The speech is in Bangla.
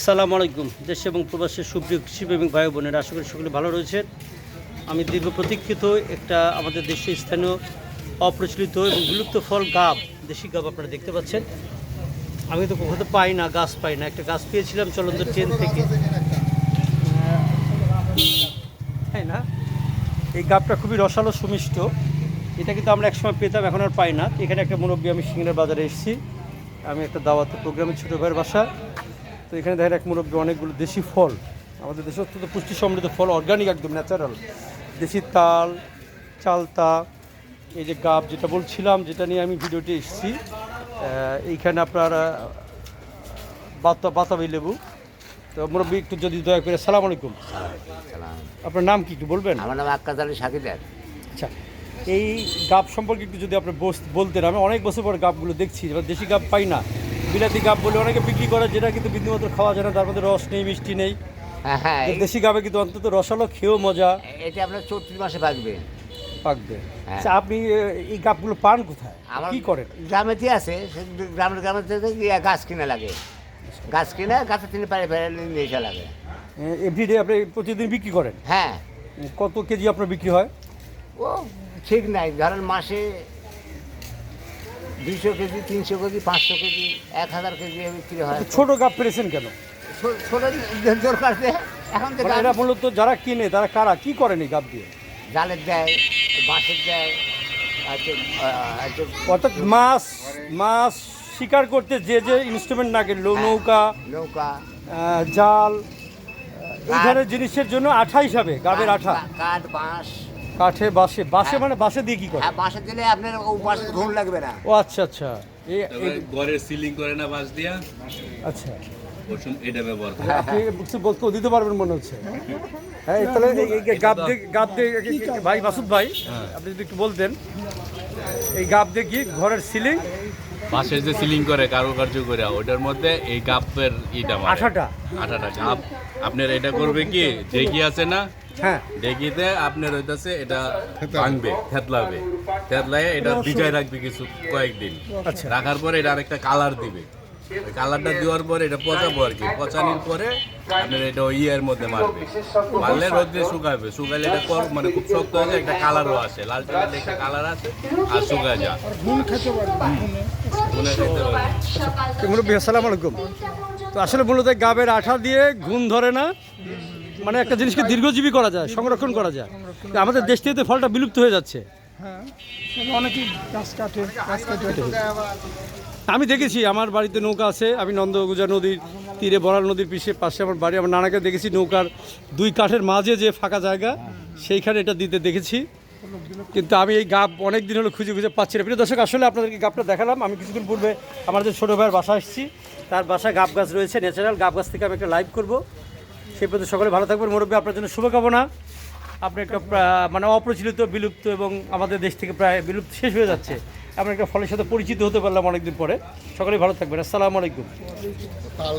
আসসালামু আলাইকুম। দেশ এবং প্রবাসের সুপ্রিয় কৃষি এবং ভাই বোনেরা, আশা করি সকলে ভালো রয়েছেন আমি দীর্ঘ প্রতীক্ষিত একটা আমাদের দেশে স্থানীয় অপ্রচলিত এবং বিলুপ্ত ফল গাব, দেশি গাব আপনারা দেখতে পাচ্ছেন। আমি তো কোথাও পাই না, গাছ পাই না। একটা গাছ পেয়েছিলাম চলন্ত ট্রেন থেকে। তাই না? এই গাবটা খুবই রসালো, সুমিষ্ট। এটা কিন্তু আমরা একসময় পেতাম, এখন আর পাই না। এখানে একটা মুরব্বী আমি সিংহের বাজারে এসেছি। আমি একটা দাওয়াতে প্রোগ্রামে ছোটো ভাইয়ের বাসা। তো এখানে দেখেন এক মুরব্বী অনেকগুলো দেশি ফল। আমাদের দেশে অত্যন্ত পুষ্টি সমৃদ্ধ ফল অর্গানিক একদম ন্যাচারাল দেশি তাল চালতা এই যে গাব যেটা বলছিলাম যেটা নিয়ে আমি ভিডিওটি এসেছি এইখানে আপনার বাতা বাতাবি লেবু। তো মুরব্বী একটু যদি দয়া করে সালাম আলাইকুম। আপনার নাম কি একটু বলবেন? আমার নাম আক্কাস আলী সাকিদার। আচ্ছা এই গাব সম্পর্কে একটু যদি আপনি বলতেন আমি অনেক বছর পর গাবগুলো দেখছি এবার দেশি গাব পাই না। বিলাতি গাব বলে অনেকে বিক্রি করে যেটা কিন্তু বিন্দুমাত্র খাওয়া যায় না তার মধ্যে রস নেই মিষ্টি নেই। হ্যাঁ হ্যাঁ দেশি গাবে কিন্তু অন্তত রসালো খেয়েও মজা। এটা আপনার চৌত্রিশ মাসে পাকবে। পাকবে। হ্যাঁ। আচ্ছা আপনি এই গাবগুলো পান কোথায়? আমার কি করেন? গ্রামেতে আছে গ্রামের গ্রামের গাছ কিনা লাগে। গাছ কিনে গাছে তিনি পারে ফেলে নিয়ে এসে লাগে। এভরিডে আপনি প্রতিদিন বিক্রি করেন? হ্যাঁ। কত কেজি আপনার বিক্রি হয়? ও ঠিক নাই ধরেন মাসে দুশো কেজি তিনশো কেজি পাঁচশো কেজি এক হাজার কেজি বিক্রি হয়। ছোট গাব পেরেছেন কেন? ছো- ছোট দরকার এখন তো মানে মূলত যারা কিনে তারা কারা? কি করেন এই গাব দিয়ে? জালের দেয় বাঁশের দেয় আচ্ছা আচ্ছা অর্থাৎ মাছ মাছ শিকার করতে যে যে ইনস্ট্রুমেন্ট লাগে হ্যাঁ। নৌকা নৌকা জাল এই ধরনের জিনিসের জন্য আঠা হিসাবে গাবের আঠা। কাঠ বাঁশ কাঠে বাঁশে বাঁশে হ্যাঁ। মানে বাঁশে দিয়ে কি করে? হ্যাঁ বাঁশের দিলে আপনার ও ঘুম লাগবে না। ও আচ্ছা আচ্ছা। এই এই- ঘরের সিলিং করে না বাঁশ দিয়া? আচ্ছা। এটা ব্যবহার করে আপনি কিছু বলতে দিতে পারবেন মনে হচ্ছে। হ্যাঁ এই তাহলে এই- এই গাব দিয়ে গাব দিয়ে ভাই মাসুদ ভাই আপনি যদি একটু বলতেন এই গাব দিয়ে কি ঘরের সিলিং বাঁশের যে সিলিং করে কারুকার্য করে ওটার মধ্যে এই গাপের ইটা আঠাটা। আঠাটা গাপ। আপনার এটা করবে কি? ডেকি আছে না? হ্যাঁ। ডেকিতে আপনার হইতাছে এটা ভাঙবে থেতলাবে। থেতলাই এটা ভিজায় রাখবে কিছু কয়েকদিন। আচ্ছা। রাখার পরে এটা আরেকটা কালার দিবে। কালারটা দেওয়ার পরে এটা পচাবো আর কি। পচানির পরে আপনার এটা ওই ইয়ের মধ্যে মারবে। মারলে রোদ্রে শুকাবে। শুকাইলে এটা কর- মানে খুব শক্ত হয়ে একটা কালারও আসে। লাল চুলের একটা কালার আছে আর শুকায় যায়। আসসালামু আলাইকুম। তো আসলে মূলত গাবের আঠা দিয়ে ঘুম ধরে না? মানে একটা জিনিসকে দীর্ঘজীবী করা যায় সংরক্ষণ করা যায়। আমাদের দেশ থেকে ফলটা বিলুপ্ত হয়ে যাচ্ছে। হ্যাঁ অনেকেই গাছ কাটে গাছ কাটে আমি দেখেছি আমার বাড়িতে নৌকা আছে আমি নন্দগুজা নদীর তীরে বড়াল নদীর পিছিয়ে পাশে আমার বাড়ি আমার নানাকে দেখেছি নৌকার দুই কাঠের মাঝে যে ফাঁকা জায়গা সেইখানে এটা দিতে দেখেছি। কিন্তু আমি এই গাপ অনেক দিন হলো খুঁজে খুঁজে পাচ্ছি না। প্রিয় দর্শক আসলে আপনাদেরকে গাবটা দেখালাম। আমি কিছুদিন পূর্বে আমার যে ছোটো ভাইয়ের বাসা আসছি। তার বাসায় গাব গাছ রয়েছে ন্যাচারাল গাব গাছ থেকে আমি একটা লাইভ করব। সেই পর্যন্ত সকলে ভালো থাকবেন, মুরব্বী, আপনার জন্য শুভকামনা। আপনি একটা মানে অপ্রচলিত, বিলুপ্ত এবং আমাদের দেশ থেকে প্রায় বিলুপ্ত শেষ হয়ে যাচ্ছে। আমরা একটা ফলের সাথে পরিচিত হতে পারলাম অনেকদিন পরে। সকলেই ভালো থাকবেন, আসসালামু আলাইকুম।